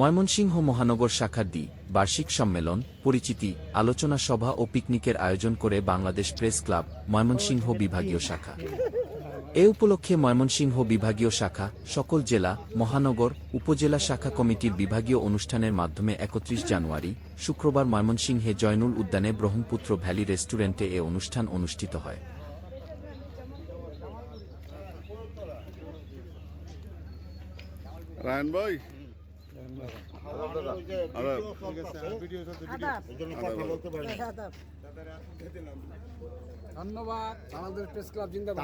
ময়মনসিংহ মহানগর শাখার ডি, বার্ষিক সম্মেলন, পরিচিতি, আলোচনা সভা ও পিকনিকের আয়োজন করে বাংলাদেশ প্রেস ক্লাব, ময়মনসিংহ বিভাগীয় শাখা। এ উপলক্ষে ময়মনসিংহ বিভাগীয় শাখা, সকল জেলা, মহানগর, উপজেলা শাখা কমিটির বিভাগীয় অনুষ্ঠানের মাধ্যমে একত্রিশ জানুয়ারি, শুক্রবার ময়মনসিংহে জয়নুল উদ্যানে ব্রহ্মপুত্র ভ্যালি রেস্টুরেন্টে এ অনুষ্ঠান অনুষ্ঠিত হয়। রায়ন ভাই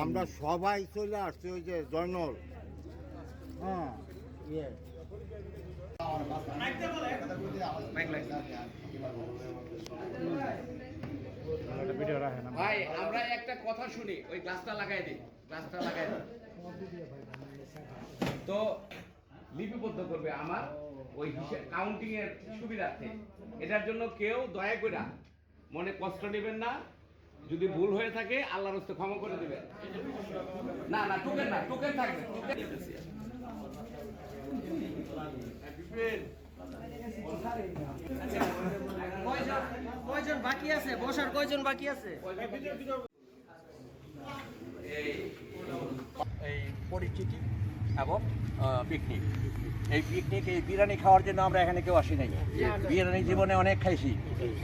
আমরা সবাই চলে আসছি ওই যে জয়নল। হ্যাঁ ইয়ে। ভাই, আমরা একটা কথা শুনি, ওই গ্লাসটা লাগাই দিই, গ্লাসটা লাগাই দিই। তো লিপিবদ্ধ করবে আমার ওই হিসেব কাউন্টিং এর সুবিধার্থে। এটার জন্য কেউ দয়া করে মনে কষ্ট নেবেন না। যদি ভুল হয়ে থাকে আল্লাহর হস্তে ক্ষমা করে দিবেন। না না টুকেন না টুকেন থাকবে টুকেন। কয়জন বাকি আছে? বসার কয়জন বাকি আছে? এই পরিচিতি এবং পিকনিক এই পিকনিক এই বিরিয়ানি খাওয়ার জন্য আমরা এখানে কেউ আসি নাই। বিরিয়ানি জীবনে অনেক খাইছি।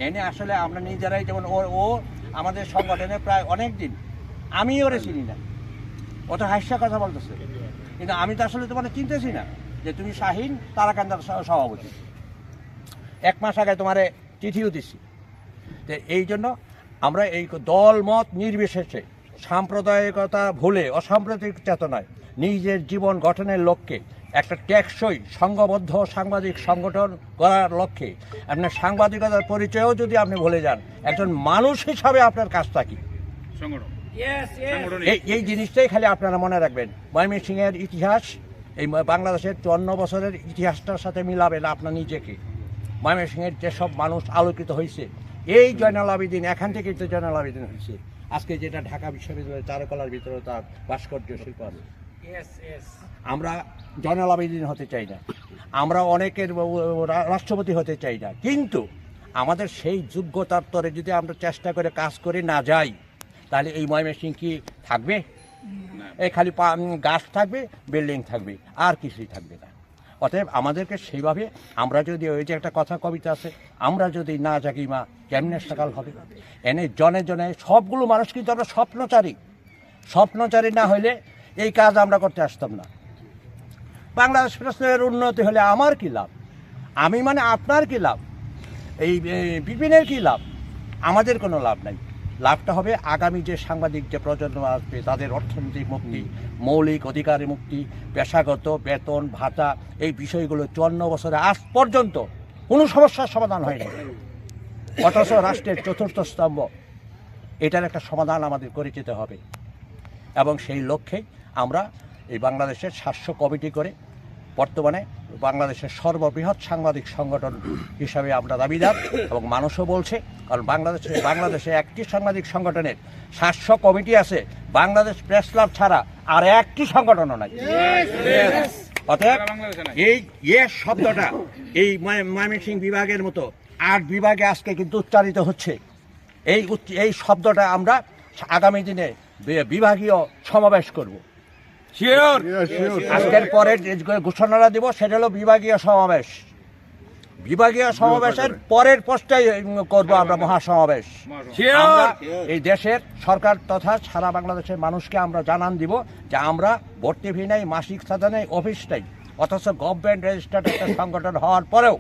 এনে আসলে আমরা নিজেরাই যেমন ও ও আমাদের সংগঠনে প্রায় অনেক দিন। আমি ওরে চিনি না। ও তো হাস্য কথা বলতেছে। কিন্তু আমি তো আসলে তোমার চিনতেছি না যে তুমি শাহিন, তারাকান্দার সভাপতি। এক মাস আগে তোমারে চিঠিও দিছি। তো এই জন্য আমরা এই দল মত নির্বিশেষে সাম্প্রদায়িকতা ভুলে অসাম্প্রদায়িক চেতনায় নিজের জীবন গঠনের লক্ষ্যে একটা টেকসই সংঘবদ্ধ সাংবাদিক সংগঠন করার লক্ষ্যে। আপনার সাংবাদিকতার পরিচয়ও যদি আপনি ভুলে যান একজন মানুষ হিসাবে আপনার কাজটা কি? এই এই জিনিসটাই খালি আপনারা মনে রাখবেন। ময়মনসিংহের ইতিহাস এই বাংলাদেশের চুয়ান্ন বছরের ইতিহাসটার সাথে মিলাবেন আপনার নিজেকে। ময়মনসিংহের যেসব মানুষ আলোকিত হয়েছে এই জয়নাল আবেদিন এখান থেকেই তো জয়নাল আবেদিন হয়েছে আজকে যেটা ঢাকা বিশ্ববিদ্যালয়ের চারুকলার ভিতরে তার ভাস্কর্য শিল্প আছে। আমরা জয়নাল আবেদিন হতে চাই না। আমরা অনেকের রাষ্ট্রপতি হতে চাই না। কিন্তু আমাদের সেই যোগ্যতার তরে যদি আমরা চেষ্টা করে কাজ করে না যাই তাহলে এই ময়মনসিং কি থাকবে? এই খালি গাছ থাকবে বিল্ডিং থাকবে আর কিছুই থাকবে না। অতএব আমাদেরকে সেইভাবে আমরা যদি ওই যে একটা কথা কবিতা আছে, আমরা যদি না জাগি মা, কেমনে সকাল হবে? এনে জনে জনে সবগুলো মানুষ কিন্তু আমরা স্বপ্নচারী। স্বপ্নচারী না হইলে এই কাজ আমরা করতে আসতাম না। বাংলাদেশ প্রশ্নের উন্নতি হলে আমার কি লাভ? আমি মানে আপনার কি লাভ? এই বিপিনের কি লাভ? আমাদের কোনো লাভ নাই। লাভটা হবে। আগামী যে সাংবাদিক, যে প্রজন্ম আসবে, তাদের অর্থনৈতিক মুক্তি, মৌলিক অধিকারের মুক্তি, পেশাগত বেতন, ভাতা, এই বিষয়গুলো চুয়ান্ন বছরে আজ পর্যন্ত কোনো সমস্যার সমাধান হয়নি। অথচ রাষ্ট্রের চতুর্থ স্তম্ভ, এটার একটা সমাধান আমাদের করে যেতে হবে। এবং সেই লক্ষ্যে আমরা এই বাংলাদেশের স্বাস্থ্য কমিটি করে বর্তমানে বাংলাদেশের সর্ববৃহৎ সাংবাদিক সংগঠন হিসাবে আমরা দাবিদার এবং মানুষও বলছে, কারণ বাংলাদেশে বাংলাদেশে একটি সাংবাদিক সংগঠনের স্বাস্থ্য কমিটি আছে, বাংলাদেশ প্রেস ক্লাব ছাড়া আর একটি সংগঠনও নাই। অতএব এই এ শব্দটা এই ময়- ময়মনসিংহ বিভাগের মতো আট বিভাগে আজকে কিন্তু উচ্চারিত হচ্ছে। এই এই শব্দটা আমরা আগামী দিনে বিভাগীয় সমাবেশ করব। আজকের পরে ঘোষণাটা দিব সেটা হলো বিভাগীয় সমাবেশ। বিভাগীয় সমাবেশের পরের পোস্টাই করব আমরা মহাসমাবেশ। আমরা এই দেশের সরকার তথা সারা বাংলাদেশের মানুষকে আমরা জানান দিব যে আমরা ভর্তি ফি নেই মাসিক সাজা নেই অফিস নেই। অথচ গভর্নমেন্ট রেজিস্টার্ড একটা সংগঠন হওয়ার পরেও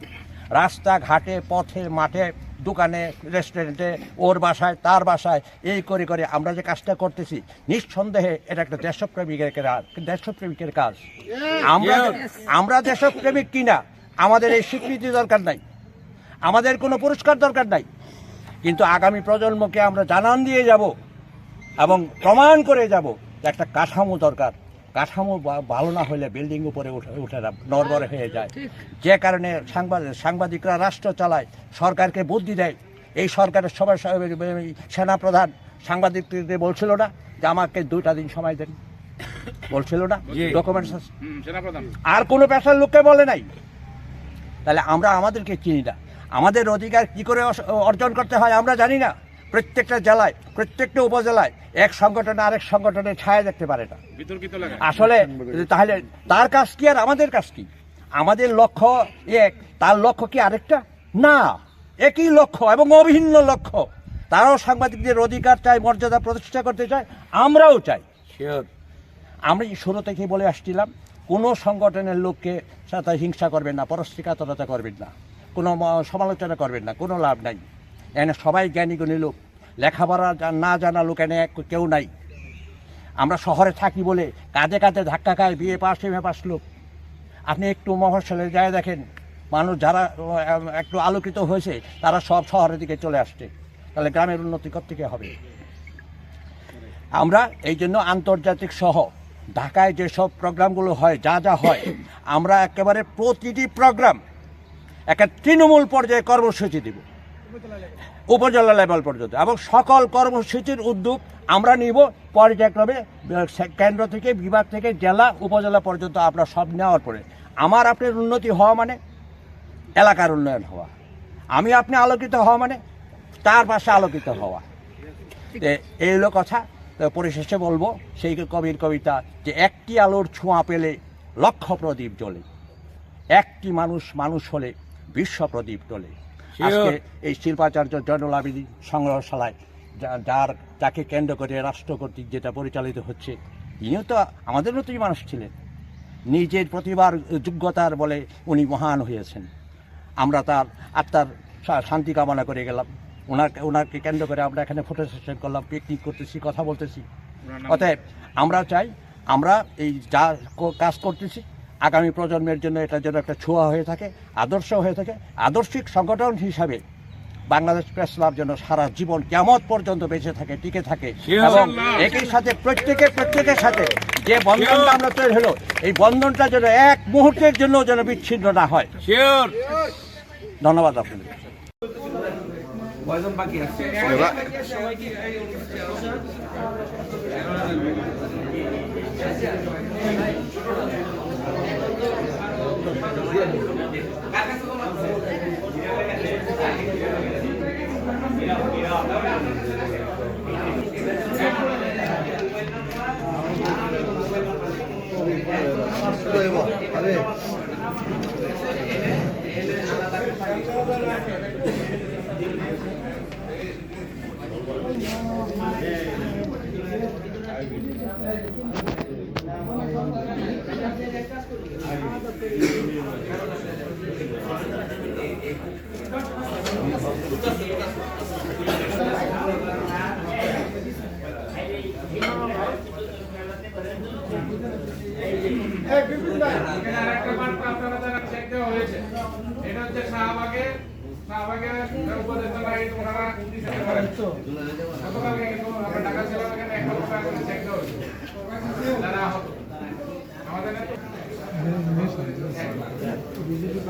রাস্তাঘাটে পথে মাঠে দোকানে রেস্টুরেন্টে ওর বাসায় তার বাসায় এই করে করে আমরা যে কাজটা করতেছি নিঃসন্দেহে এটা একটা দেশপ্রেমিকের কাজ দেশপ্রেমিকের কাজ। আমরা আমরা দেশপ্রেমিক কিনা আমাদের এই স্বীকৃতি দরকার নাই। আমাদের কোনো পুরস্কার দরকার নাই। কিন্তু আগামী প্রজন্মকে আমরা জানান দিয়ে যাব এবং প্রমাণ করে যাব একটা কাঠামো দরকার। কাঠামো বা- ভালো না হলে বিল্ডিং উপরে উঠে উঠে না নড়বড়ে হয়ে যায়। যে কারণে সাংবাদিক সাংবাদিকরা রাষ্ট্র চালায় সরকারকে বুদ্ধি দেয়। এই সরকারের সবাই সেনাপ্রধান সাংবাদিকদের বলছিল না যে আমাকে দুইটা দিন সময় দেন। বলছিল না ডকুমেন্টস আর কোনো পেশার লোককে বলে নাই। তাহলে আমরা আমাদেরকে চিনি না। আমাদের অধিকার কি করে অর্জন করতে হয় আমরা জানি না। প্রত্যেকটা জেলায় প্রত্যেকটা উপজেলায় এক সংগঠন আরেক সংগঠনের ছায়া দেখতে পারে না। আসলে তাহলে তার কাজ কি আর আমাদের কাজ কি? আমাদের লক্ষ্য এক তার লক্ষ্য কি আরেকটা? না একই লক্ষ্য এবং অভিন্ন লক্ষ্য। তারাও সাংবাদিকদের অধিকার চাই মর্যাদা প্রতিষ্ঠা করতে চায় আমরাও চাই। আমরা এই শুরু থেকেই বলে আসছিলাম কোনো সংগঠনের লোককে সাথে হিংসা করবেন না পরশ্রিকাতরতা করবেন না কোনো সমালোচনা করবেন না কোনো লাভ নাই। এখানে সবাই জ্ঞানীগুণী লোক লেখাপড়া না জানা লোক এনে কেউ নাই। আমরা শহরে থাকি বলে কাঁধে কাঁধে ধাক্কা খায়, বিয়ে পাস এম পাস লোক। আপনি একটু মফস্বলে যায় দেখেন, মানুষ যারা একটু আলোকিত হয়েছে, তারা সব শহরের দিকে চলে আসছে। তাহলে গ্রামের উন্নতি থেকে হবে? আমরা এই জন্য আন্তর্জাতিক সহ, ঢাকায় যেসব প্রোগ্রামগুলো হয়, যা যা হয়, আমরা একেবারে প্রতিটি প্রোগ্রাম, একটা তৃণমূল পর্যায়ে কর্মসূচি দিব। উপজেলা লেভেল পর্যন্ত। এবং সকল কর্মসূচির উদ্যোগ আমরা নিব পর্যায়ক্রমে কেন্দ্র থেকে, বিভাগ থেকে, জেলা, উপজেলা পর্যন্ত আমরা সব নেওয়ার পরে। আমার আপনার উন্নতি হওয়া মানে এলাকার উন্নয়ন হওয়া। আমি আপনি আলোকিত হওয়া মানে তার পাশে আলোকিত হওয়া। এই হলো কথা। পরিশেষে বলব, সেই কবির কবিতা যে একটি আলোর ছোঁয়া পেলে লক্ষ প্রদীপ জ্বলে। একটি মানুষ মানুষ হলে বিশ্ব প্রদীপ তোলে আজকে এই শিল্পাচার্য জয়নুল সংগ্রহশালায় যার যাকে কেন্দ্র করে রাষ্ট্র কর্তৃক যেটা পরিচালিত হচ্ছে ইনিও তো আমাদের মতোই মানুষ ছিলেন। নিজের প্রতিভার যোগ্যতার বলে উনি মহান হয়েছেন। আমরা তার আত্মার শান্তি কামনা করে গেলাম। ওনাকে ওনাকে কেন্দ্র করে আমরা এখানে ফটো সেশন করলাম পিকনিক করতেছি কথা বলতেছি। অতএব আমরা চাই আমরা এই যা কাজ করতেছি আগামী প্রজন্মের জন্য এটা যেন একটা ছোঁয়া হয়ে থাকে আদর্শ হয়ে থাকে আদর্শিক সংগঠন হিসাবে বাংলাদেশ প্রেস ক্লাব যেন সারা জীবন কেমন পর্যন্ত বেঁচে থাকে টিকে থাকে। এবং একই সাথে প্রত্যেকে প্রত্যেকের সাথে যে বন্ধনটা আমরা তৈরি হলো এই বন্ধনটা যেন এক মুহূর্তের জন্য যেন বিচ্ছিন্ন না হয়। ধন্যবাদ আপনাদের। কয়জন বাকি আছে এখানে আরেকটা বার্তা আপনারা হয়েছে এটা হচ্ছে শাহবাগে শাহবাগের উপদেষ্টা বাড়ি ওনারা দিতে পারেন গতকালকে কিন্তু আমরা ঢাকা ছিলাম এখানে একটা চেক দেওয়া আমাদের বিজেপি